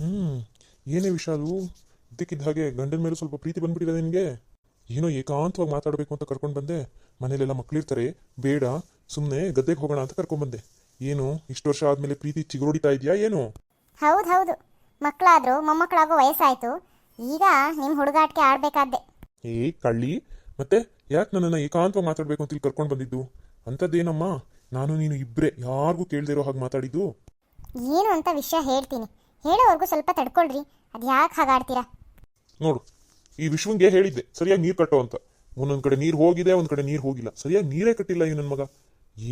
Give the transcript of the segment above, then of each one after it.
ಹ್ಞೂ ಏನೇ ವಿಶಾಲು ಇದ್ದಕ್ಕಿದ್ದ ಹಾಗೆ ಗಂಡನ ಮೇಲೆ ಸ್ವಲ್ಪ ಪ್ರೀತಿ ಬಂದ್ಬಿಟ್ಟಿದೆ ನಿನಗೆ? ಏನೋ ಏಕಾಂತವಾಗಿ ಮಾತಾಡಬೇಕು ಅಂತ ಕರ್ಕೊಂಡು ಬಂದೆ. ಮನೇಲೆಲ್ಲ ಮಕ್ಕಳಿರ್ತಾರೆ ಬೇಡ ಸುಮ್ಮನೆ ಗದ್ದೆಗೆ ಹೋಗೋಣ ಅಂತ ಕರ್ಕೊಂಡು ಬಂದೆ. ಏನು ಇಷ್ಟು ವರ್ಷ ಆದಮೇಲೆ ಪ್ರೀತಿ ಚಿಗುರೊಡಿತಾ ಇದೆಯಾ ಏನು? ಹೌದು ಹೌದು. ಮಕ್ಕಳಾದ್ರು ಮೊಮ್ಮಕ್ಕಳಾಗೋ ವಯಸ್ಸಾಯ್ತು. ಈಗ ನಿಮ್ಮ ಹುಡುಗಾಟಕ್ಕೆ ಆಡಬೇಕಾದ್ದೆ. ಏ ಕಳ್ಳಿ. ಮತ್ತೆ ಯಾಕೆ ನನ್ನನ್ನು ಏಕಾಂತವಾಗಿ ಮಾತಾಡಬೇಕು ಅಂತ ಇಲ್ಲಿ ಕರ್ಕೊಂಡು ಬಂದಿದ್ದು? ಅಂಥದ್ದೇನಮ್ಮ ನಾನು ನೀನು ಇಬ್ಬರೇ ಯಾರಿಗೂ ಕೇಳದಿರೋ ಇರೋ ಹಾಗೆ ಮಾತಾಡಿದ್ದು? ಏನು ಅಂತ ವಿಷಯ ಹೇಳ್ತೀನಿ. ಹೇಳೋವರೆಗೂ ಸ್ವಲ್ಪ ತಡ್ಕೊಳ್ರಿ. ಅದು ಯಾಕೆ ಹಾಗಾಡ್ತೀರಾ? ನೋಡು ಈ ವಿಶ್ವಂಗೆ ಹೇಳಿದ್ದೆ ಸರಿಯಾಗಿ ನೀರು ಕಟ್ಟೋ ಅಂತ. ಒಂದೊಂದು ಕಡೆ ನೀರು ಹೋಗಿದೆ ಒಂದು ಕಡೆ ನೀರು ಹೋಗಿಲ್ಲ. ಸರಿಯಾಗಿ ನೀರೇ ಕಟ್ಟಿಲ್ಲ ಈ ನನ್ನ ಮಗ.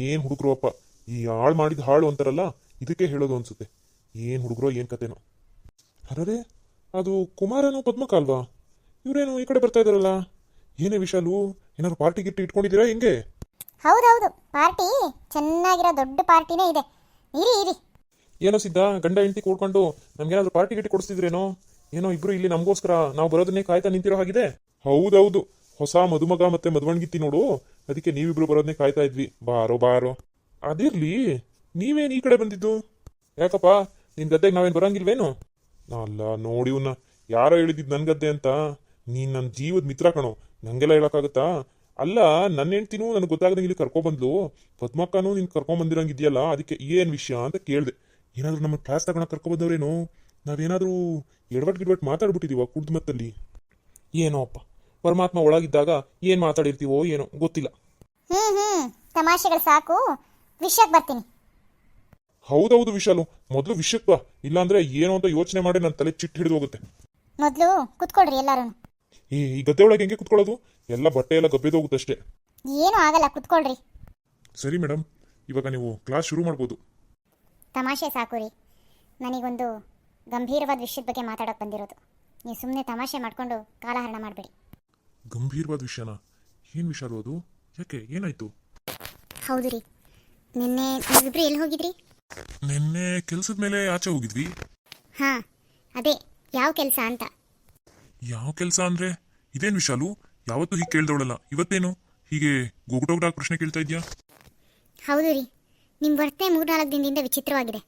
ಏನು ಹುಡುಗರು ಅಪ್ಪ? ಈ ಹಾಳು ಮಾಡಿದ ಹಾಳು ಅಂತಾರಲ್ಲ ಇದಕ್ಕೆ ಹೇಳೋದು ಅನ್ಸುತ್ತೆ. ಏನು ಹುಡುಗರೋ ಏನು ಕತೆನೋ. ಅರರೆ ಅದು ಕುಮಾರನೋ ಪದ್ಮಕ ಅಲ್ವಾ ಇವರೇನು ಈ ಕಡೆ ಬರ್ತಾ ಇದಾರಲ್ಲ. ಏನೇ ವಿಶಾಲು ಏನಾದ್ರು ಪಾರ್ಟಿ ಗಿಟ್ಟಿ ಇಟ್ಕೊಂಡಿದ್ದೀರಾ ಹೆಂಗೆ? ಹೌದೌದು ಪಾರ್ಟಿ ಚೆನ್ನಾಗಿರೋ ದೊಡ್ಡ ಪಾರ್ಟಿನೇ ಇದೆ. ಇರಿ ಇರಿ. ಏನೋ ಸಿದ್ಧ ಗಂಡ ಹೆಂಡತಿ ಕೂಡ್ಕೊಂಡು ನಮ್ಗೇನಾದ್ರೂ ಪಾರ್ಟಿ ಗಿಟ್ಟಿ ಕೊಡಿಸ್ತಿದ್ರೇನೋ ಏನೋ ಇಬ್ರು ಇಲ್ಲಿ ನಮಗೋಸ್ಕರ ನಾವು ಬರೋದನ್ನೇ ಕಾಯ್ತಾ ನಿಂತಿರೋ ಹಾಗಿದೆ? ಹೌದೌದು. ಹೊಸ ಮದುಮಗ ಮತ್ತೆ ಮದುವಣ್ಗಿತ್ತಿ ನೋಡು. ಅದಕ್ಕೆ ನೀವಿಬ್ರು ಬರೋದನ್ನೇ ಕಾಯ್ತಾ ಇದ್ವಿ. ಬಾರೋ ಬಾರೋ. ಅದಿರ್ಲಿ. ನೀವೇನು ಈ ಕಡೆ ಬಂದಿದ್ದು? ಯಾಕಪ್ಪ ನಿನ್ ಗದ್ದೆಗೆ ನಾವೇನು ಬರಂಗಿಲ್ವೇನು? ಅಲ್ಲ ನೋಡಿ ಇವ್ನ ಯಾರೋ ಹೇಳಿದ್ದು ನನ್ ಗದ್ದೆ ಅಂತ. ನೀನ್ ನನ್ನ ಜೀವದ ಮಿತ್ರ ಕಣೋ. ನಂಗೆಲ್ಲ ಹೇಳಕ್ಕಾಗತ್ತಾ? ಅಲ್ಲ ನನ್ನ ಹೆಂಡ್ತಿನೂ ನನಗೆ ಗೊತ್ತಾಗದಂಗೆ ಇಲ್ಲಿ ಕರ್ಕೊಂಬಂದ್ಲು. ಪದ್ಮಕ್ಕನೂ ನೀನು ಕರ್ಕೊಂಬಂದಿರಂಗಿದ್ಯಲ್ಲ ಅದಕ್ಕೆ ಏನ್ ವಿಷಯ ಅಂತ ಕೇಳ್ದೆ. ಏನಾದ್ರೂ ನಮ್ಮ ಕ್ಲಾಸ್ ತಗೊಂಡ ಕರ್ಕೊಬೋದವ್ರೇನೋ ನಾವೇನಾದರೂ ಎಡವಟ್ ಗಿಡವಟ್ ಮಾತಾಡ್ಬಿಟ್ಟಿದೀವ ಕುಡ್ದು ಮತ್ತಲ್ಲಿ? ಏನೋ ಅಪ್ಪ ಪರಮಾತ್ಮ ಒಳಗಿದ್ದಾಗ ಏನು ಮಾತಾಡಿರ್ತೀವೋ ಏನೋ ಗೊತ್ತಿಲ್ಲ. ಹ್ಞೂ ಹ್ಞೂ ತಮಾಷೆಗಳು ಸಾಕು. ವಿಷಯಕ್ಕೆ ಬರ್ತೀನಿ. ಹೌದೌದು ವಿಶಾಲು ಮೊದಲು ವಿಷಯಕ್ಕೆ ಬಾ ಇಲ್ಲಾಂದ್ರೆ ಏನು ಅಂತ ಯೋಚನೆ ಮಾಡಿ ನನ್ನ ತಲೆ ಚಿಟ್ಟು ಹಿಡಿದು ಹೋಗುತ್ತೆ. ಮೊದಲು ಕುತ್ಕೊಳ್ರಿ ಎಲ್ಲರೂ. ಈ ಈ ಗದ್ದೆ ಒಳಗೆ ಹೆಂಗೆ ಕುತ್ಕೊಳ್ಳೋದು? ಎಲ್ಲ ಬಟ್ಟೆ ಎಲ್ಲ ಗಬ್ಬೆದು ಹೋಗುತ್ತಷ್ಟೇ. ಏನೂ ಆಗಲ್ಲ ಕುತ್ಕೊಳ್ರಿ. ಸರಿ ಮೇಡಮ್ ಇವಾಗ ನೀವು ಕ್ಲಾಸ್ ಶುರು ಮಾಡ್ಬೋದು. ತಮಾಷೆ ಸಾಕು ರೀ ನನಗೊಂದು ಗಂಭೀರವಾದ ವಿಷಯದ ಬಗ್ಗೆ ಮಾತಾಡೋಕೆ ಬಂದಿರೋದು. ನೀವು ಸುಮ್ಮನೆ ತಮಾಷೆ ಮಾಡಿಕೊಂಡು ಕಾಲಹರಣ ಮಾಡಬೇಡಿ. ಗಂಭೀರವಾದ ವಿಷಯನ? ಏನು ವಿಷಯ ಅದು ಯಾಕೆ? ಏನಾಯ್ತು? ಹೌದು ರೀ. ನಿನ್ನೆ ನೀವಿಬ್ರು ಎಲ್ಲಿ ಹೋಗಿದ್ರಿ? ನಿನ್ನೆ ಕೆಲಸದ ಮೇಲೆ ಆಚೆ ಹೋಗಿದ್ವಿ. ಹಾಂ ಅದೇ ಯಾವ ಕೆಲಸ ಅಂತ. ಯಾವ ಕೆಲಸ ಅಂದ್ರೆ? ಇದೇನು ವಿಶಾಲು ಯಾವತ್ತೂ ಹೀಗೆ ಕೇಳ್ದವಳಲ್ಲ. ಇವತ್ತೇನು? ಹೀಗೆ ಗೊಗಟೋಗಡಾಗ ಪ್ರಶ್ನೆ ಕೇಳ್ತಾ ಇದ್ಯಾ? ಹೌದು ರೀ. ನಿಮ್ಮ ವರ್ತನೆ ಮೂರ್ನಾಲ್ಕು ದಿನದಿಂದ ವಿಚಿತ್ರವಾಗಿದೆ.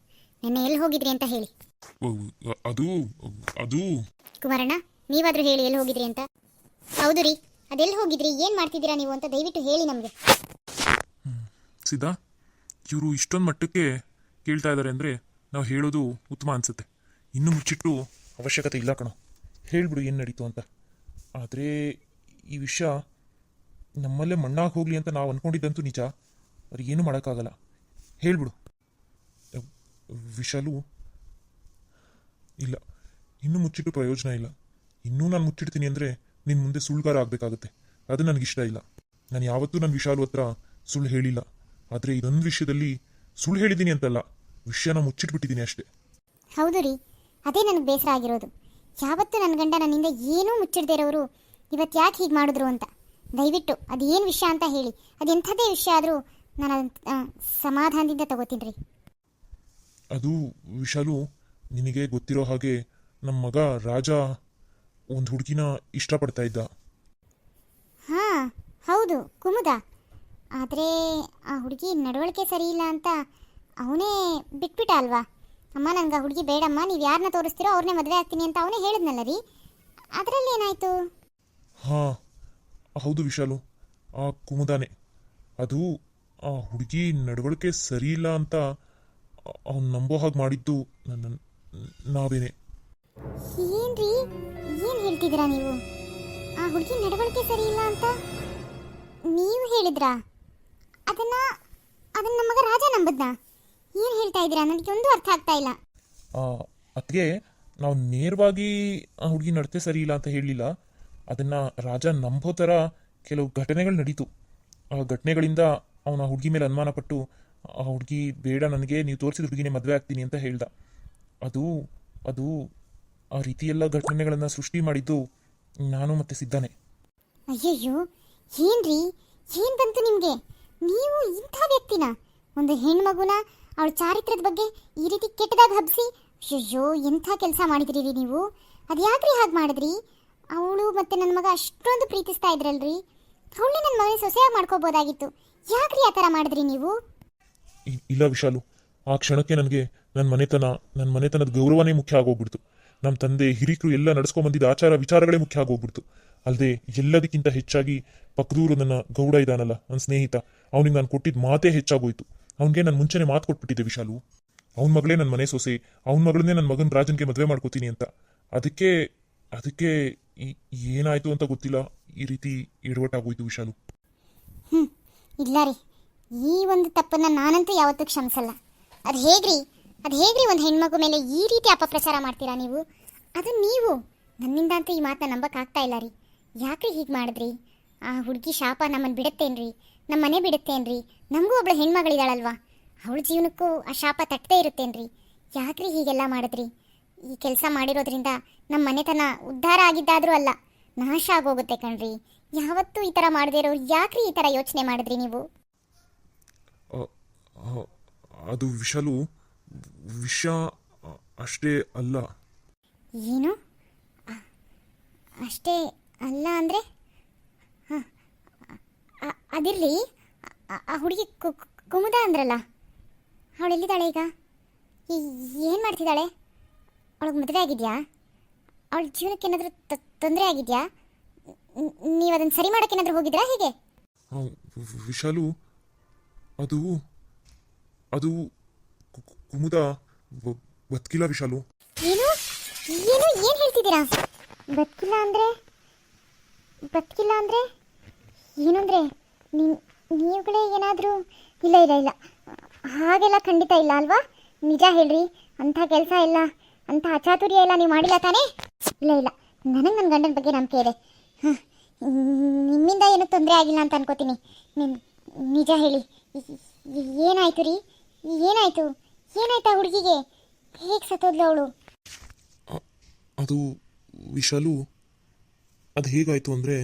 ನಿನ್ನೆ ಎಲ್ಲಿ ಹೋಗಿದ್ರಿ ಅಂತ ಹೇಳಿ. ಅದು ಅದು. ಕುಮಾರಣ್ಣ ನೀವಾದರೂ ಹೇಳಿ ಎಲ್ಲಿ ಹೋಗಿದ್ರಿ ಅಂತ. ಹೌದು ರೀ ಅದೆಲ್ಲಿ ಹೋಗಿದ್ರಿ ಏನು ಮಾಡ್ತಿದ್ದೀರಾ ನೀವು ಅಂತ ದಯವಿಟ್ಟು ಹೇಳಿ ನಮಗೆ. ಸಿದ್ಧಾ ಇವರು ಇಷ್ಟೊಂದು ಮಟ್ಟಕ್ಕೆ ಕೇಳ್ತಾ ಇದ್ದಾರೆ ಅಂದರೆ ನಾವು ಹೇಳೋದು ಉತ್ತಮ ಅನ್ಸುತ್ತೆ. ಇನ್ನು ಮುಚ್ಚಿಟ್ಟು ಅವಶ್ಯಕತೆ ಇಲ್ಲ ಕಣೋ. ಹೇಳ್ಬಿಡು ಏನು ನಡೀತು ಅಂತ. ಆದರೆ ಈ ವಿಷಯ ನಮ್ಮಲ್ಲೇ ಮಣ್ಣಾಗಿ ಹೋಗಲಿ ಅಂತ ನಾವು ಅನ್ಕೊಂಡಿದ್ದಂತೂ ನಿಜ. ಅವ್ರಿಗೆ ಏನೂ ಮಾಡೋಕ್ಕಾಗಲ್ಲ. ಹೇಳ್ಬಿಡು. ವಿಶಾಲು? ಇಲ್ಲ, ಇನ್ನೂ ಮುಚ್ಚಿಟ್ಟು ಪ್ರಯೋಜನ ಇಲ್ಲ. ಇನ್ನೂ ನಾನು ಮುಚ್ಚಿಡ್ತೀನಿ ಅಂದರೆ ನಿನ್ನ ಮುಂದೆ ಸುಳ್ಳುಗಾರ ಆಗಬೇಕಾಗುತ್ತೆ. ಅದು ನನಗಿಷ್ಟ ಇಲ್ಲ. ನಾನು ಯಾವತ್ತೂ ನನ್ನ ವಿಶಾಲು ಹತ್ರ ಸುಳ್ಳು ಹೇಳಿಲ್ಲ. ಆದರೆ ಇದೊಂದು ವಿಷಯದಲ್ಲಿ ಸುಳ್ಳು ಹೇಳಿದ್ದೀನಿ ಅಂತಲ್ಲ, ವಿಷಯನ ಮುಚ್ಚಿಟ್ಬಿಟ್ಟಿದ್ದೀನಿ ಅಷ್ಟೇ. ಹೌದು ರೀ. ಅದೇ ನನಗೆ ಬೇಸರ ಆಗಿರೋದು. ಯಾವತ್ತೂ ನನ್ನ ಗಂಡ ನನ್ನಿಂದ ಏನೂ ಮುಚ್ಚಿಡದೇ ಇರೋರು ಇವತ್ತು ಯಾಕೆ ಹೀಗೆ ಮಾಡಿದ್ರು ಅಂತ. ದಯವಿಟ್ಟು ಅದು ಏನು ವಿಷಯ ಅಂತ ಹೇಳಿ. ಅದು ಎಂಥದೇ ವಿಷಯ ಆದರೂ ನಾನು ಅದನ್ನ ಸಮಾಧಾನದಿಂದ ತಗೋತೀನಿ ರೀ ಅದು ವಿಶಾಲು ನಿನಗೆ ಗೊತ್ತಿರೋ ಹಾಗೆ ನಮ್ಮ ಮಗ ರಾಜ ಒಂದು ಹುಡುಗಿನ ಇಷ್ಟಪಡ್ತಾ ಇದ್ದ. ಹಾಂ ಹೌದು ಕುಮುದ. ಆದರೆ ಆ ಹುಡುಗಿ ನಡವಳಿಕೆ ಸರಿ ಇಲ್ಲ ಅಂತ ಅವನೇ ಬಿಟ್ಬಿಟ್ಟ ಅಲ್ವಾ? ಅಮ್ಮ ನನಗೆ ಆ ಹುಡುಗಿ ಬೇಡಮ್ಮ ನೀವು ಯಾರನ್ನ ತೋರಿಸ್ತೀರೋ ಅವ್ರನ್ನೇ ಮದುವೆ ಆಗ್ತೀನಿ ಅಂತ ಅವನೇ ಹೇಳಿದ್ನಲ್ಲ ರೀ? ಅದರಲ್ಲಿ ಏನಾಯ್ತು ಹಾ ಹೌದು ವಿಶಾಲು ಆ ಕುಮುದಾನೆ. ಅದು ಆ ಹುಡುಗಿ ನಡವಳಿಕೆ ಸರಿ ಇಲ್ಲ ಅಂತ ಅವ್ನು ನಂಬೋ ಹಾಗೆ ಮಾಡಿದ್ದು ನನ್ನ ನಾವೇನೆ. ಏನ್ರಿ? ಏನ್ ಹೇಳ್ತಿದ್ದೀರಾ ನೀವು? ಆ ಹುಡುಗಿ ನಡವಳಿಕೆ ಸರಿ ಇಲ್ಲ ಅಂತ ನೀವು ಹೇಳಿದ್ರಾ? ಅದನ್ನ ಅದನ್ನ ನಮ್ಮ ಮಗ ರಾಜ ನಂಬದ್ನ? ಏನ್ ಹೇಳ್ತಾ ಇದ್ದೀರಾ? ನನಗೆ ಒಂದು ಅರ್ಥ ಆಗ್ತಾ ಇಲ್ಲ. ಅದಕ್ಕೆ ನಾವು ನೇರವಾಗಿ ಆ ಹುಡುಗಿ ನಡತೆ ಸರಿ ಇಲ್ಲ ಅಂತ ಹೇಳಲಿಲ್ಲ. ಅದನ್ನ ರಾಜ ನಂಬೋ ಥರ ಕೆಲವು ಘಟನೆಗಳು ನಡೀತು. ಆ ಘಟನೆಗಳಿಂದ ಅವನ ಹುಡುಗಿ ಮೇಲೆ ಅನುಮಾನ ಪಟ್ಟು, ಆ ಹುಡುಗಿ ಬೇಡ, ನನಗೆ ನೀವು ತೋರಿಸಿದ ಹುಡುಗಿನೇ ಮದುವೆ ಆಗ್ತೀನಿ ಅಂತ ಹೇಳ್ದ. ಅದು ಅದು ಆ ರೀತಿ ಎಲ್ಲ ಘಟನೆಗಳನ್ನು ಸೃಷ್ಟಿ ಮಾಡಿದ್ದು ನಾನು ಮತ್ತೆ ಸಿದ್ಧಾನೆ ಅಯ್ಯಯ್ಯೋ, ಏನ್ರಿ? ಏನ್ ಬಂತು ನಿಮ್ಗೆ? ನೀವು ಇಂಥ ವ್ಯಕ್ತಿನ? ಒಂದು ಹೆಣ್ಮಗುನ ಅವಳ ಚಾರಿತ್ರದ ಬಗ್ಗೆ ಈ ರೀತಿ ಕೆಟ್ಟದಾಗ ಹಬ್ಸಿ? ಅಯ್ಯಯ್ಯೋ, ಎಂಥ ಕೆಲಸ ಮಾಡಿದ್ರಿ ನೀವು? ಅದು ಯಾಕ್ರಿ ಹಾಗೆ ಮಾಡಿದ್ರಿ? ಅವಳು ಮತ್ತೆ ನನ್ನ ಮಗ ಅಷ್ಟೊಂದು ಪ್ರೀತಿಸ್ತಾ ಇದ್ರಲ್ರಿ? ಅವಳನ್ನೇ ನನ್ನ ಮಗನ ಸೊಸೆಯಾಗಿ ಮಾಡ್ಕೋಬೋದಾಗಿತ್ತು. ಯಾಕ್ರಿ ಆ ಥರ ಮಾಡಿದ್ರಿ ನೀವು? ಇಲ್ಲ ವಿಶಾಲು, ಆ ಕ್ಷಣಕ್ಕೆ ನನಗೆ ನನ್ನ ಮನೆತನ ನನ್ನ ಮನೆತನದ ಗೌರವನೇ ಮುಖ್ಯ ಆಗೋಗ್ಬಿಡ್ತು. ನಮ್ಮ ತಂದೆ, ಹಿರಿಕರು ಎಲ್ಲ ನಡ್ಸ್ಕೊಂಬಂದಿದ್ದ ಆಚಾರ ವಿಚಾರಗಳೇ ಮುಖ್ಯ ಆಗೋಗ್ಬಿಡ್ತು. ಅಲ್ಲದೆ ಎಲ್ಲದಕ್ಕಿಂತ ಹೆಚ್ಚಾಗಿ ಪಕ್ಕದೂರು ನನ್ನ ಗೌಡ ಇದಾನಲ್ಲ ನನ್ನ ಸ್ನೇಹಿತ. ಅವನಿಗೆ ನಾನು ಕೊಟ್ಟಿದ್ದ ಮಾತೇ ಹೆಚ್ಚಾಗೋಯ್ತು. ಅವನಿಗೆ ನಾನು ಮುಂಚೆನೆ ಮಾತು ಕೊಟ್ಬಿಟ್ಟಿದ್ದೆ ವಿಶಾಲು. ಅವನ ಮಗಳೇ ನನ್ನ ಮನೆ ಸೊಸೆ, ಅವನ ಮಗಳನ್ನೇ ನನ್ನ ಮಗನ ರಾಜನ್ಗೆ ಮದುವೆ ಮಾಡ್ಕೋತೀನಿ ಅಂತ. ಅದಕ್ಕೆ ಅದಕ್ಕೆ ಏನಾಯ್ತು ಅಂತ ಗೊತ್ತಿಲ್ಲ. ಈ ರೀತಿ ಎಡವಟ್ಟಾಗೋಯ್ತು ವಿಶಾಲು. ಇಲ್ಲ ರೀ. ಈ ಒಂದು ತಪ್ಪನ್ನು ನಾನಂತೂ ಯಾವತ್ತೂ ಕ್ಷಮಿಸಲ್ಲ. ಅದು ಹೇಗ್ರಿ? ಅದು ಹೇಗ್ರಿ ಒಂದು ಹೆಣ್ಮಗು ಮೇಲೆ ಈ ರೀತಿ ಅಪಪ್ರಚಾರ ಮಾಡ್ತೀರಾ ನೀವು? ಅದು ನೀವು ನನ್ನಿಂದ ಅಂತೂ ಈ ಮಾತನ್ನ ನಂಬಕ್ಕಾಗ್ತಾ ಇಲ್ಲ ರೀ. ಯಾಕ್ರಿ ಹೀಗೆ ಮಾಡಿದ್ರಿ? ಆ ಹುಡುಗಿ ಶಾಪ ನಮ್ಮನ್ನು ಬಿಡುತ್ತೇನ್ರಿ? ನಮ್ಮ ಮನೆ ಬಿಡುತ್ತೇನ್ರಿ? ನಮಗೂ ಒಬ್ಳು ಹೆಣ್ಮಗಳಿದ್ದಾಳಲ್ವಾ ಅವಳ ಜೀವನಕ್ಕೂ ಆ ಶಾಪ ತಟ್ಟದೇ ಇರುತ್ತೇನ್ರಿ? ಯಾಕ್ರಿ ಹೀಗೆಲ್ಲ ಮಾಡಿದ್ರಿ? ಈ ಕೆಲಸ ಮಾಡಿರೋದ್ರಿಂದ ನಮ್ಮ ಮನೆತನ ಉದ್ಧಾರ ಆಗಿದ್ದಾದರೂ ಅಲ್ಲ, ನಾಶ ಆಗೋಗುತ್ತೆ ಕಣ್ರಿ. ಯಾವತ್ತೂ ಈ ಥರ ಮಾಡದೇ ಇರೋರು ಯಾಕ್ರಿ ಈ ಥರ ಯೋಚನೆ ಮಾಡಿದ್ರಿ ನೀವು? ಅದು ವಿಷಲು ವಿಷ ಅಷ್ಟೇ ಅಲ್ಲ. ಏನು? ಅಷ್ಟೇ ಅಲ್ಲ ಅಂದರೆ? ಹಾಂ ಅದಿರಲಿ ಆ ಹುಡುಗಿ ಕುಮುದ ಅಂದ್ರಲ್ಲ ಅವಳು ಎಲ್ಲಿದ್ದಾಳೆ ಈಗ? ಏನು ಮಾಡ್ತಿದ್ದಾಳೆ? ಅವಳಿಗೆ ಮದುವೆ ಆಗಿದೆಯಾ? ಅವಳ ಜೀವನಕ್ಕೆ ಏನಾದರೂ ತೊಂದರೆ ಆಗಿದೆಯಾ? ನೀವು ಅದನ್ನು ಸರಿ ಮಾಡಕ್ಕೆ ಏನಾದರೂ ಹೋಗಿದ್ರಾ ಹೇಗೆ? ವಿಶಾಲು ಅದು ಅದು ಕು- ಕುಮುದ ಬ- ಬದುಕಿಲ್ಲ ವಿಶಾಲು. ಏನು? ಏನು? ಏನು ಹೇಳ್ತಿದ್ದೀರಾ? ಬದುಕಿಲ್ಲ ಅಂದರೆ? ಬದುಕಿಲ್ಲ ಅಂದರೆ? ಏನಂದ್ರೆ ನೀವುಗಳೇ ಏನಾದರೂ ಇಲ್ಲ ಇಲ್ಲ ಇಲ್ಲ. ಹಾಗೆಲ್ಲ ಖಂಡಿತ ಇಲ್ಲ ಅಲ್ವಾ? ನಿಜ ಹೇಳ್ರಿ. ಅಂಥ ಕೆಲಸ ಇಲ್ಲ. ಅಂಥ ಅಚಾತುರ್ಯ ಇಲ್ಲ ನೀವು ಮಾಡಿಲ್ಲ ತಾನೇ? ಇಲ್ಲ ಇಲ್ಲ. ನನಗೆ ನನ್ನ ಗಂಡನ ಬಗ್ಗೆ ನಂಬಿಕೆ ಇದೆ. ಹಾಂ. ನಿಮ್ಮಿಂದ ಏನೂ ತೊಂದರೆ ಆಗಿಲ್ಲ ಅಂತ ಅನ್ಕೋತೀನಿ. ನಿಮ್, ನಿಜ ಹೇಳಿ. ಏನಾಯ್ತು ರೀ? ಏನಾಯ್ತು? ಏನಾಯ್ತಾ ಹುಡುಗಿಗೆ? ಹೇಗೆ ಸತ್ತೋದ್ಲು ಅವಳು? ಅದು ವಿಶಾಲು, ಅದು ಹೇಗಾಯ್ತು ಅಂದರೆ